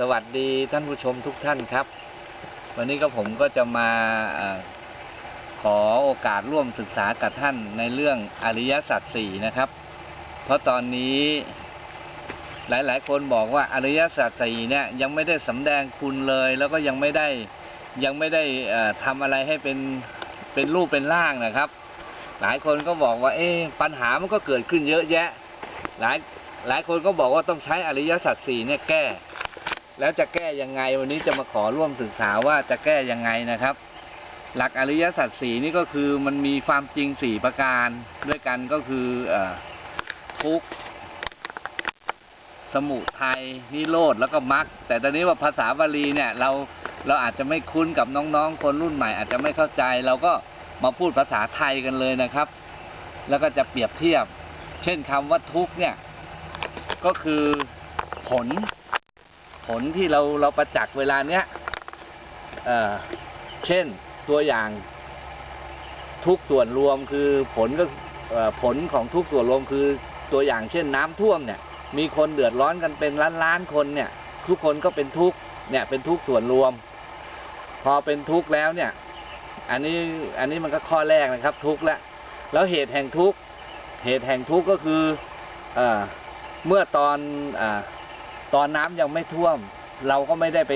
สวัสดีท่านผู้ชมทุกท่านครับ วันนี้ก็ผมก็จะมาอขอโอกาสร่วมศึกษากับท่านในเรื่องอริยสัจสี่นะครับ เพราะตอนนี้หลาย ๆ คนบอกว่าอริยสัจสี่เนี่ยยังไม่ได้สำแดงคุณเลย แล้วก็ยังไม่ได้ยังไม่ได้ทำอะไรให้เป็นเป็นรูปเป็นร่างนะครับ หลายคนก็บอกว่า เอ๊ปัญหามันก็เกิดขึ้นเยอะแยะ หลายหลายคนก็บอกว่าต้องใช้อริยสัจสี่เนี่ยแก้ แล้วจะแก้ยังไงวันนี้จะมาขอร่วมศึกษาว่าจะแก้ยังไงนะครับ หลักอริยสัจสี่นี่ก็คือมันมีความจริงสี่ประการด้วยกันก็คือออทุกข์สมุทัยนิโรธแล้วก็มรรคแต่ตอนนี้ว่าภาษาบาลีเนี่ยเราเราอาจจะไม่คุ้นกับน้องๆ คนรุ่นใหม่อาจจะไม่เข้าใจ เราก็มาพูดภาษาไทยกันเลยนะครับ แล้วก็จะเปรียบเทียบ เช่นคำว่าทุกข์เนี่ย ก็คือผล ผลที่เราเราประจักษ์เวลาเนี้ยเเช่นตัวอย่างทุกส่วนรวมคือผลก็ผลของทุกส่วนรวมคือตัวอย่างเช่นน้ำท่วมเนี่ย มีคนเดือดร้อนกันเป็นล้านล้านคนเนี่ย ทุกคนก็เป็นทุกเนี่ยเป็นทุกส่วนรวม พอเป็นทุกแล้วเนี่ย อันนี้อันนี้มันก็ข้อแรกนะครับ ทุกแล้วแล้วเหตุแห่งทุกเหตุแห่งทุกก็คือเอ่อเมื่อตอนอ่า ตอนน้ำยังไม่ท่วม เราก็ไม่ได้ไป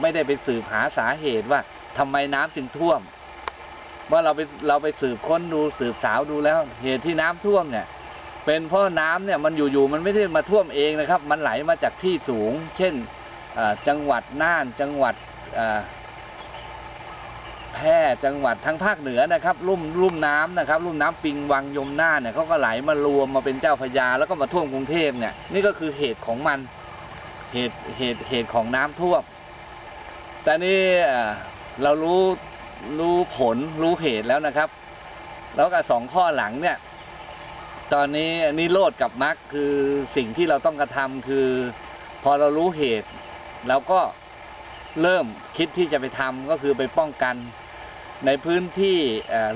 ไม่ได้ไปสืบหาสาเหตุว่าทำไมน้ำจึงท่วมเมื่อเราไปเราไปสืบค้นดูสืบสาวดูแล้ว เหตุที่น้ำท่วมเนี่ย เป็นเพราะน้ำเนี่ยมันอยู่ๆมันไม่ได้มาท่วมเองนะครับ มันไหลมาจากที่สูง เช่นจังหวัดน่านจังหวัดแพร่จังหวัดทางภาคเหนือนะครับลุ่มลุ่มน้ำนะครับลุ่มน้ำปิงวังยมน่านเนี่ยเขาก็ไหลมารวมมาเป็นเจ้าพระยาแล้วก็มาท่วมกรุงเทพเนี่ยนี่ก็คือเหตุของมัน เหตุเหตุเหตุของน้ำท่วมแต่นี่เรารู้รู้ผลรู้เหตุแล้วนะครับ แล้วก็สองข้อหลังเนี่ย ตอนนี้นิโรธกับมรรคคือสิ่งที่เราต้องกระทำคือ พอเรารู้เหตุเราก็เริ่มคิดที่จะไปทำก็คือไปป้องกันในพื้นที่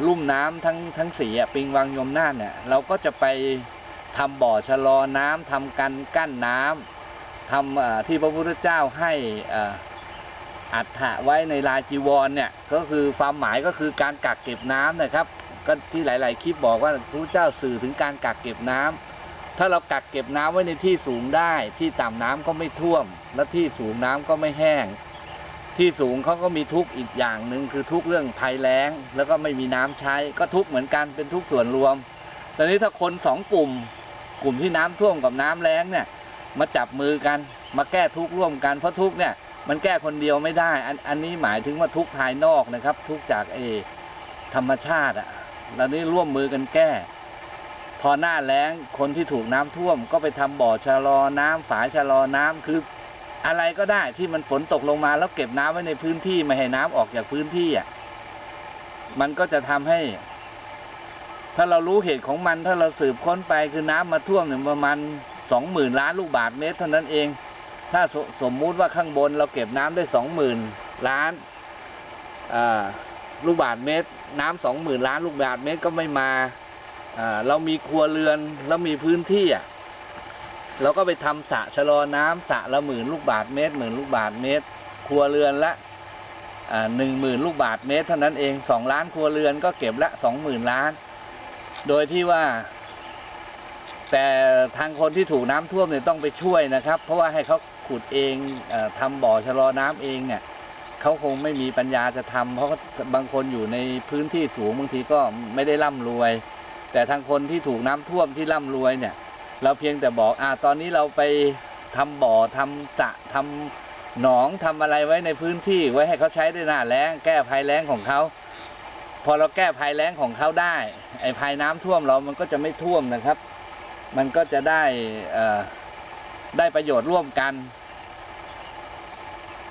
ลุ่มน้ำทั้งทั้งสี่ปิงวังยมน่านเนี่ย เราก็จะไปทำบ่อชะลอน้ำทำกันกั้นน้ำ ทำที่พระพุทธเจ้าให้อัฐะไว้ในลายจีวรเนี่ยก็คือความหมายก็คือการกักเก็บน้ำนะครับ ก็ที่หลาย ๆ คลิปบอกว่าพระพุทธเจ้าสื่อถึงการกักเก็บน้ำถ้าเรากักเก็บน้ำไว้ในที่สูงได้ ที่ต่ำน้ำก็ไม่ท่วม และที่สูงน้ำก็ไม่แห้ง ที่สูงเขาก็มีทุกข์อีกอย่างหนึ่งคือทุกข์เรื่องภัยแล้ง แล้วก็ไม่มีน้ำใช้ ก็ทุกข์เหมือนกันเป็นทุกข์ส่วนรวมตอนนี้ถ้าคนสองกลุ่ม กลุ่มที่น้ำท่วมกับน้ำแล้งเนี่ย มาจับมือกัน มาแก้ทุกข์ร่วมกัน เพราะทุกข์เนี่ยมันแก้คนเดียวไม่ได้ อันอันนี้หมายถึงว่าทุกข์ภายนอกนะครับ ทุกข์จากเอธรรมชาติอะแล้วนี่ร่วมมือกันแก้ พอหน้าแล้งคนที่ถูกน้ำท่วม ก็ไปทำบ่อชะลอน้ำฝายชะลอน้ำคืออะไรก็ได้ที่มันฝนตกลงมาแล้วเก็บน้ำไว้ในพื้นที่ไม่ให้น้ำออกจากพื้นที่อะมันก็จะทำให้ ถ้าเรารู้เหตุของมัน ถ้าเราสืบค้นไปคือน้ำมาท่วมเนี่ยประมาณ สองหมื่นล้านลูกบาศก์เมตรเท่านั้นเอง ถ้าสสมมุติว่าข้างบนเราเก็บน้ำได้สองหมื่นล้านลูกบาศก์เมตร น้ำสองหมื่นล้านลูกบาศก์เมตรก็ไม่มาเรามีครัวเรือนแล้วมีพื้นที่อะเราก็ไปทำสระชะลอน้ำสระละหมื่นลูกบาศก์เมตรหมื่นลูกบาศก์เมตร ครัวเรือนละหนึ่งหมื่นลูกบาศก์เมตรเท่านั้นเองสองล้านครัวเรือนก็เก็บละสองหมื่นล้าน โดยที่ว่า แต่ทางคนที่ถูกน้ำท่วมเนี่ยต้องไปช่วยนะครับ เพราะว่าให้เขาขุดเองออทำบ่อชะลอน้ำเองเนี่ยเขาคงไม่มีปัญญาจะทำเพราะบางคนอยู่ในพื้นที่สูงบางทีก็ไม่ได้ร่ำรวย แต่ทางคนที่ถูกน้ำท่วมที่ร่ำรวยเนี่ย เราเพียงแต่บอกอ่าตอนนี้เราไปทำบ่อทำสระทำหนองทำอะไรไว้ในพื้นที่ไว้ให้เขาใช้ได้หน้าแล้งแก้ภัยแล้งของเขาพอเราแก้ภัยแล้งของเขาได้ ไอ้ภัยน้ำท่วมเรามันก็จะไม่ท่วมนะครับ มันก็จะได้ได้ประโยชน์ร่วมกัน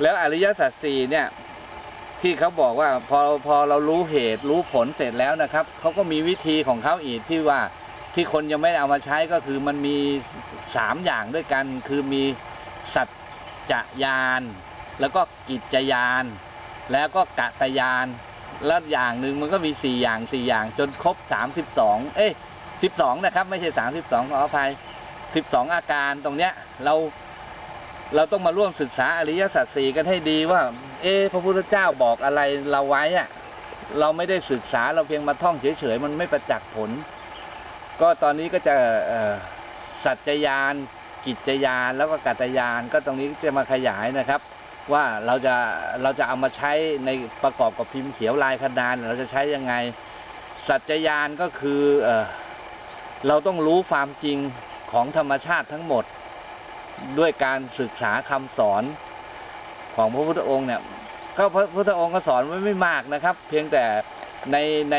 แล้วอริยสัจสี่เนี่ย ที่เขาบอกว่าพอพอเรารู้เหตุรู้ผลเสร็จแล้วนะครับเขาก็มีวิธีของเขาอีกที่ว่าที่คนยังไม่เอามาใช้ก็คือมันมีสามอย่างด้วยกัน คือมีสัจจะยาน แล้วก็กิจจะยาน แล้วก็กะตยาน แล้วอย่างหนึ่งมันก็มีสี่อย่างสี่อย่างจนครบสามสิบสองเอ๊ะ 12 นะครับ ไม่ใช่ 32ขออภัย 12 อาการตรงเนี้ยเราเราต้องมาร่วมศึกษาอริยสัจสี่กันให้ดีว่า เอ๊พระพุทธเจ้าบอกอะไรเราไว้อะเราไม่ได้ศึกษาเราเพียงมาท่องเฉยๆ มันไม่ประจักษ์ผล ก็ตอนนี้ก็จะสัจจยาน กิจยานแล้วก็กัตยาน ก็ตรงนี้จะมาขยายนะครับ ว่าเราจะเราจะเอามาใช้ในประกอบกับพิมพ์เขียวลายขนานเราจะใช้ยังไง สัจจยานก็คืออ เราต้องรู้ความจริงของธรรมชาติทั้งหมด ด้วยการศึกษาคำสอนของพระพุทธองค์เนี่ย ก็พระพุทธองค์ก็สอนไว้ไม่มากนะครับ เพียงแต่ในใน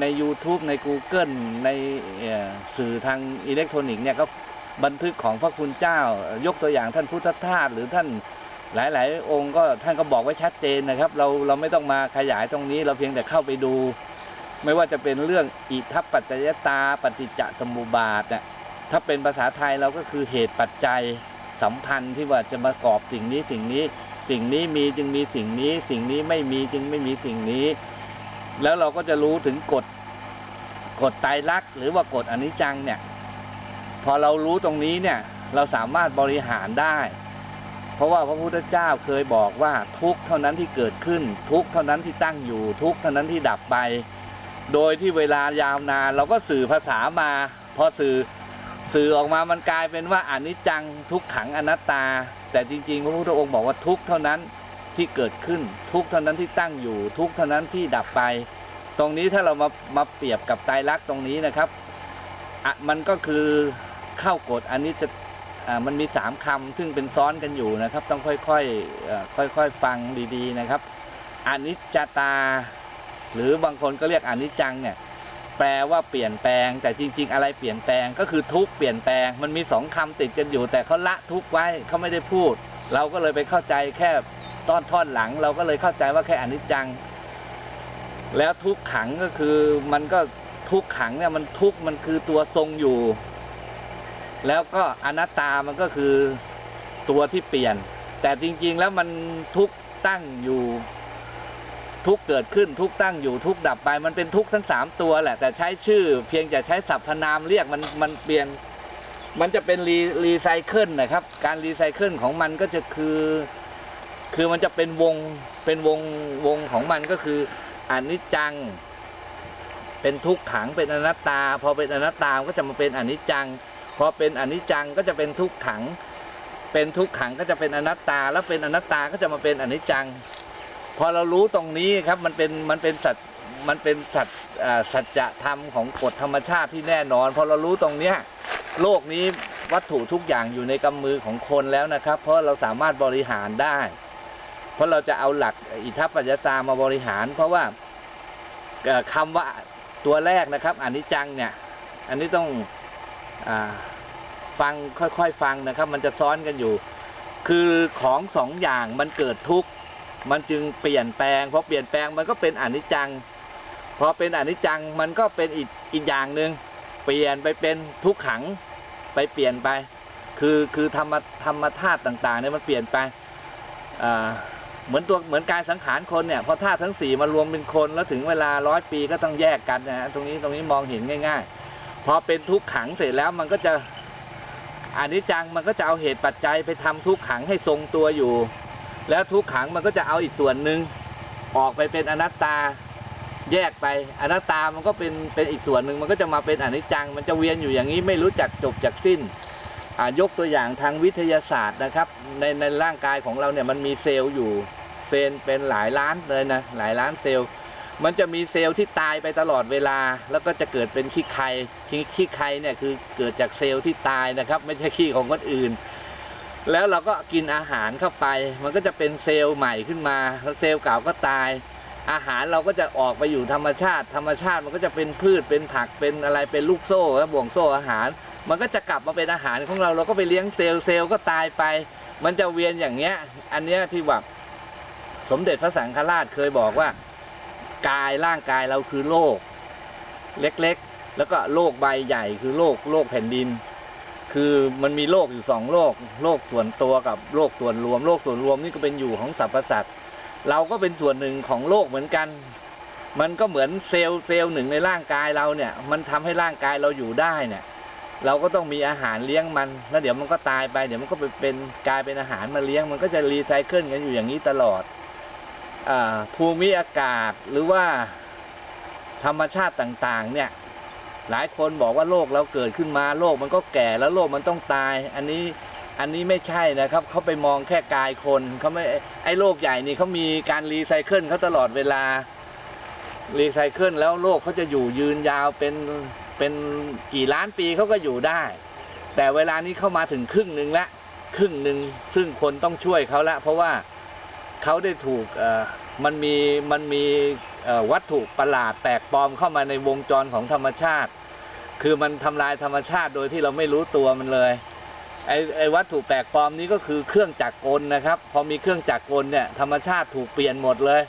ใน u t u b e ใน Google ในสื่อทางอิเล็กทรอนิกส์เนี่ยก็บันทึกของพระคุณเจ้า ยกตัวอย่างท่านพุทธทาสหรือท่านหลาย ๆ องค์ก็ท่านก็บอกไว้ชัดเจนนะครับ เราเราไม่ต้องมาขยายตรงนี้ เราเพียงแต่เข้าไปดู ไม่ว่าจะเป็นเรื่องอิทัปปัจจยตาปฏิจจสมุปบาทเนี่ยถ้าเป็นภาษาไทยเราก็คือเหตุปัจจัยสัมพันธ์ที่ว่าจะประกอบสิ่งนี้สิ่งนี้ สิ่งนี้มีจึงมีสิ่งนี้ สิ่งนี้ไม่มีจึงไม่มีสิ่งนี้ แล้วเราก็จะรู้ถึงกฎกฎไตรลักษณ์หรือว่ากฎอนิจจังเนี่ย พอเรารู้ตรงนี้เนี่ย เราสามารถบริหารได้ เพราะว่าพระพุทธเจ้าเคยบอกว่าทุกเท่านั้นที่เกิดขึ้น ทุกเท่านั้นที่ตั้งอยู่ ทุกเท่านั้นที่ดับไป โดยที่เวลายาวนาน เราก็สื่อภาษามา พอสื่อสื่อออกมามันกลายเป็นว่าอนิจจังทุกขังอนัตตา แต่จริงๆ พระพุทธองค์บอกว่าทุกเท่านั้นที่เกิดขึ้น ทุกเท่านั้นที่ตั้งอยู่ ทุกเท่านั้นที่ดับไป ตรงนี้ถ้าเรามามาเปรียบกับไตรลักษณ์ตรงนี้นะครับอะมันก็คือเข้ากฎอันนี้จะมันมีสามคำซึ่งเป็นซ้อนกันอยู่นะครับ ต้องค่อยๆค่อยๆ ฟังดีๆนะครับอนิจจตา หรือบางคนก็เรียกอนิจจังเนี่ยแปลว่าเปลี่ยนแปลง แต่จริง ๆ อะไรเปลี่ยนแปลงก็คือทุกเปลี่ยนแปลงมันมีสองคำติดกันอยู่ แต่เขาละทุกไว้เขาไม่ได้พูด เราก็เลยไปเข้าใจแค่ตอนท่อนหลัง เราก็เลยเข้าใจว่าแค่อนิจจัง แล้วทุกขังก็คือมันก็ทุกขังเนี่ยมันทุกมันคือตัวทรงอยู่ แล้วก็อนัตตามันก็คือตัวที่เปลี่ยน แต่จริง ๆ แล้วมันทุกตั้งอยู่ ทุกเกิดขึ้นทุกตั้งอยู่ทุกดับไป มันเป็นทุกทั้งสามตัวแหละ แต่ใช้ชื่อ เพียงแต่ใช้สรรพนามเรียกมันมันเปลี่ยน มันจะเป็นรีรีไซเคิลนะครับ การรีไซเคิลของมันก็จะคือ คือมันจะเป็นวงเป็นวงวงของมันก็คืออนิจจัง เป็นทุกขังเป็นอนัตตา พอเป็นอนัตตาก็จะมาเป็นอนิจจัง พอเป็นอนิจจังก็จะเป็นทุกขัง เป็นทุกขังก็จะเป็นอนัตตา แล้วเป็นอนัตตาก็จะมาเป็นอนิจจัง พอเรารู้ตรงนี้ครับมันเป็นมันเป็นสัจมันเป็นสัจอ่าสัจธรรมของกฎธรรมชาติที่แน่นอน พอเรารู้ตรงเนี้ยโลกนี้วัตถุทุกอย่างอยู่ในกำมือของคนแล้วนะครับ เพราะเราสามารถบริหารได้ เพราะเราจะเอาหลักอิทัปปัจจตามาบริหาร เพราะว่าเอ่อคำว่าตัวแรกนะครับอนิจจังเนี่ย อันนี้ต้องอฟังค่อยๆฟังนะครับ มันจะซ้อนกันอยู่ คือของสองอย่างมันเกิดทุกข์ มันจึงเปลี่ยนแปลงพอเปลี่ยนแปลงมันก็เป็นอนิจจังพอเป็นอนิจจังมันก็เป็นอีกอีกอย่างหนึ่งเปลี่ยนไปเป็นทุกขังไปเปลี่ยนไป คือคือธรรมธรรมธาตุต่างๆเนี่ยมันเปลี่ยนไปเหมือนตัวเหมือนกายสังขารคนเนี่ยพอธาตุทั้งสี่มารวมเป็นคนแล้วถึงเวลาร้อยปีก็ต้องแยกกันนะฮะตรงนี้ตรงนี้มองเห็นง่าย ๆ พอเป็นทุกขังเสร็จแล้วมันก็จะอนิจจังมันก็จะเอาเหตุปัจจัยไปทำทุกขังให้ทรงตัวอยู่ แล้วทุกขังมันก็จะเอาอีกส่วนหนึ่งออกไปเป็นอนัตตาแยกไปอนัตตามันก็เป็นเป็นอีกส่วนหนึ่งมันก็จะมาเป็นอนิจจัง มันจะเวียนอยู่อย่างนี้ไม่รู้จักจบจากสิ้นยกตัวอย่างทางวิทยาศาสตร์นะครับ ในในร่างกายของเราเนี่ยมันมีเซลล์อยู่เซลล์เป็นหลายล้านเลยนะหลายล้านเซลล์ มันจะมีเซลล์ที่ตายไปตลอดเวลา แล้วก็จะเกิดเป็นขี้ไคขี้ขี้ไคเนี่ยคือเกิดจากเซลล์ที่ตายนะครับ ไม่ใช่ขี้ของคนอื่น แล้วเราก็กินอาหารเข้าไป มันก็จะเป็นเซลล์ใหม่ขึ้นมาแล้วเซลล์เก่าก็ตาย อาหารเราก็จะออกไปอยู่ธรรมชาติ ธรรมชาติมันก็จะเป็นพืชเป็นผักเป็นอะไรเป็นลูกโซ่ครับบ่วงโซ่อาหาร มันก็จะกลับมาเป็นอาหารของเราเราก็ไปเลี้ยงเซลล์เซลล์ก็ตายไป มันจะเวียนอย่างเงี้ย อันเนี้ยที่ว่าสมเด็จพระสังฆราชเคยบอกว่ากายร่างกายเราคือโลก เล็กๆ แล้วก็โลกใบใหญ่คือโลกโลกแผ่นดิน คือมันมีโลกอยู่สองโลก โลกส่วนตัวกับโลกส่วนรวม โลกส่วนรวมนี่ก็เป็นอยู่ของสรรพสัตว์เราก็เป็นส่วนหนึ่งของโลกเหมือนกัน มันก็เหมือนเซลล์เซลล์หนึ่งในร่างกายเราเนี่ย มันทำให้ร่างกายเราอยู่ได้เนี่ย เราก็ต้องมีอาหารเลี้ยงมัน แล้วเดี๋ยวมันก็ตายไป เดี๋ยวมันก็ไปเป็นกลายเป็นอาหารมาเลี้ยง มันก็จะรีไซเคิลกันอยู่อย่างนี้ตลอดอภูมิอากาศหรือว่าธรรมชาติต่างๆ เนี่ย หลายคนบอกว่าโลกเราเกิดขึ้นมาโลกมันก็แก่แล้วโลกมันต้องตาย อันนี้อันนี้ไม่ใช่นะครับเขาไปมองแค่กายคนเขาไม่ไอ้โลกใหญ่นี่เขามีการรีไซเคิลเขาตลอดเวลารีไซเคิลแล้วโลกเขาจะอยู่ยืนยาวเป็นเป็นกี่ล้านปีเขาก็อยู่ได้ แต่เวลานี้เข้ามาถึงครึ่งหนึ่งละครึ่งหนึ่งซึ่งคนต้องช่วยเขาละเพราะว่าเขาได้ถูกเอ่อมันมีมันมี วัตถุประหลาดแปลกปลอมเข้ามาในวงจรของธรรมชาติ คือมันทำลายธรรมชาติโดยที่เราไม่รู้ตัวมันเลยไอ้ไอ้วัตถุแปลกปลอมนี้ก็คือเครื่องจักรกลนะครับ พอมีเครื่องจักรกลเนี่ยธรรมชาติถูกเปลี่ยนหมดเลย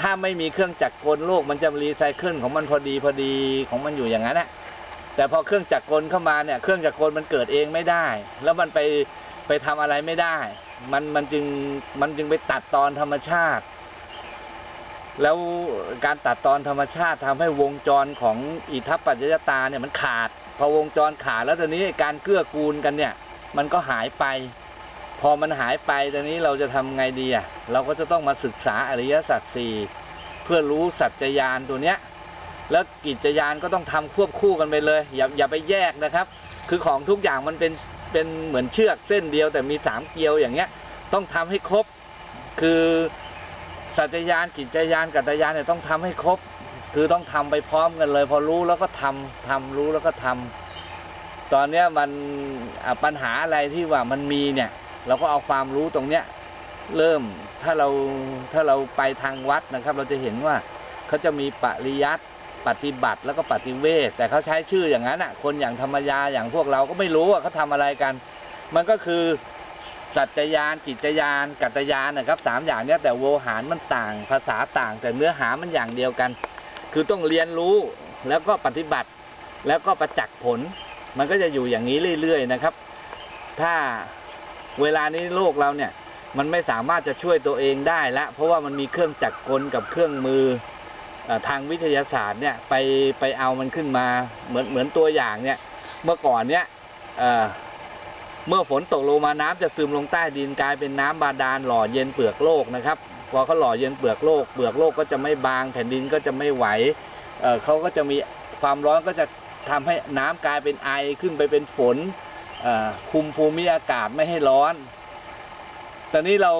ถ้าไม่มีเครื่องจักรกลโลกมันจะรีไซเคิลของมันพอดีพอดีของมันอยู่อย่างนั้นแหละแต่พอเครื่องจักรกลเข้ามาเนี่ย เครื่องจักรกลมันเกิดเองไม่ได้ แล้วมันไปไปทำอะไรไม่ได้ มันมันจึงมันจึงไปตัดตอนธรรมชาติ แล้วการตัดตอนธรรมชาติทำให้วงจรของอิทัปปัจจยตาเนี่ยมันขาด พอวงจรขาดแล้วตอนนี้การเกื้อกูลกันเนี่ย มันก็หายไป พอมันหายไปตอนนี้เราจะทำไงดีอะเราก็จะต้องมาศึกษาอริยสัจสี่เพื่อรู้สัจจญาณตัวเนี้ย แล้วกิจญาณก็ต้องทำควบคู่กันไปเลย อย่าอย่าไปแยกนะครับ คือของทุกอย่างมันเป็นเป็นเหมือนเชือกเส้นเดียวแต่มีสามเกลียวอย่างเงี้ย ต้องทำให้ครบคือ สัจจญาณกิจญาณกัตญาณเนี่ยต้องทำให้ครบ คือต้องทำไปพร้อมกันเลย พอรู้แล้วก็ทำทำรู้แล้วก็ทำตอนเนี้ยมันปัญหาอะไรที่ว่ามันมีเนี่ย เราก็เอาความรู้ตรงเนี้ยเริ่มถ้าเราถ้าเราไปทางวัดนะครับ เราจะเห็นว่าเขาจะมีปริยัติปฏิบัติแล้วก็ปฏิเวทแต่เขาใช้ชื่ออย่างนั้นอะ คนอย่างธรรมยาอย่างพวกเราก็ไม่รู้ว่าเขาทำอะไรกัน มันก็คือ สัจจญาณกิจญาณกัตญาณนะครับสามอย่างเนี้ยแต่โวหารมันต่างภาษาต่าง แต่เนื้อหามันอย่างเดียวกัน คือต้องเรียนรู้แล้วก็ปฏิบัติ แล้วก็ประจักษ์ผล มันก็จะอยู่อย่างนี้เรื่อยๆนะครับ ถ้าเวลานี้โลกเราเนี่ย มันไม่สามารถจะช่วยตัวเองได้ล้วเพราะว่ามันมีเครื่องจักรกลกับเครื่องมือออทางวิทยาศาสตร์เนี่ยไปไปเอามันขึ้นมาเหมือนเหมือนตัวอย่างเนี่ย เมื่อก่อนเนี่ย เมื่อฝนตกลงมาน้ำจะซึมลงใต้ดินกลายเป็นน้ำบาดาลหล่อเย็นเปลือกโลกนะครับพอเขาหล่อเย็นเปลือกโลก เปลือกโลกก็จะไม่บางแผ่นดินก็จะไม่ไหวเเขาก็จะมีความร้อนก็จะทำให้น้ำกลายเป็นไอขึ้นไปเป็นฝนคุมภูมิอากาศไม่ให้ร้อน ตอนนี้เรา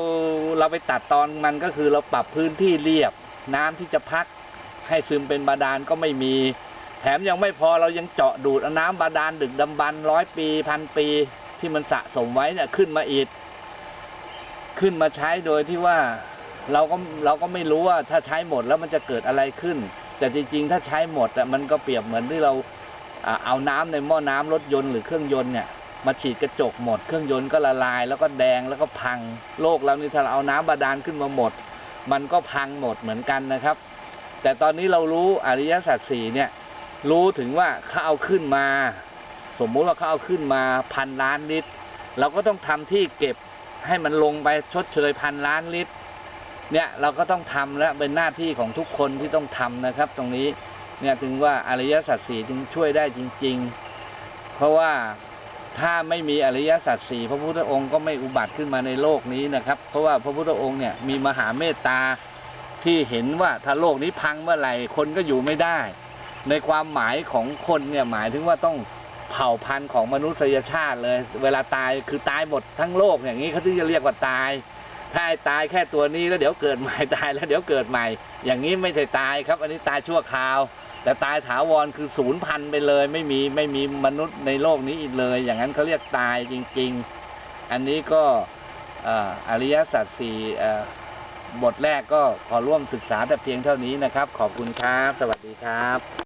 เราไปตัดตอนมันก็คือเราปรับพื้นที่เรียบ น้ำที่จะพักให้ซึมเป็นบาดาลก็ไม่มี แถมยังไม่พอเรายังเจาะดูดน้ำบาดาลดึกดำบรรพ์ร้อยปีพันปี ที่มันสะสมไว้เนี่ยขึ้นมาอีก ขึ้นมาใช้โดยที่ว่าเราก็เราก็ไม่รู้ว่าถ้าใช้หมดแล้วมันจะเกิดอะไรขึ้น แต่จริงๆ ถ้าใช้หมดอะมันก็เปรียบเหมือนที่เราเอาน้ำในหม้อน้ำรถยนต์หรือเครื่องยนต์เนี่ยมาฉีดกระจกหมด เครื่องยนต์ก็ละลาย แล้วก็แดงแล้วก็พังโลกเรานี่ถ้าเราเอาน้ำบาดาลขึ้นมาหมด มันก็พังหมดเหมือนกันนะครับ แต่ตอนนี้เรารู้อริยสัจสี่เนี่ยรู้ถึงว่าเขาเอาขึ้นมา สมมุติว่าเขาเอาขึ้นมาพันล้านลิตร เราก็ต้องทำที่เก็บให้มันลงไปชดเชยพันล้านลิตร เนี่ยเราก็ต้องทำแล้วเป็นหน้าที่ของทุกคนที่ต้องทำนะครับ ตรงนี้เนี่ยถึงว่าอริยสัจสี่จึงช่วยได้จริง ๆ เพราะว่าถ้าไม่มีอริยสัจสี่พระพุทธองค์ก็ไม่อุบัติขึ้นมาในโลกนี้นะครับ เพราะว่าพระพุทธองค์เนี่ยมีมหาเมตตาที่เห็นว่าถ้าโลกนี้พังเมื่อไหร่คนก็อยู่ไม่ได้ ในความหมายของคนเนี่ยหมายถึงว่าต้อง เผ่าพันธุ์ของมนุษยชาติเลย เวลาตายคือตายหมดทั้งโลกอย่างนี้เขาถึงจะเรียกว่าตาย ถ้าตายแค่ตัวนี้แล้วเดี๋ยวเกิดใหม่ตายแล้วเดี๋ยวเกิดใหม่ อย่างนี้ไม่ใช่ตายครับ อันนี้ตายชั่วคราว แต่ตายถาวรคือศูนย์พันไปเลย ไม่มีไม่มีมนุษย์ในโลกนี้อีกเลย อย่างนั้นเขาเรียกตายจริง ๆ อันนี้ก็ออริยสัจสี่บทแรกก็ขอร่วมศึกษาแต่เพียงเท่านี้นะครับ ขอบคุณครับ สวัสดีครับ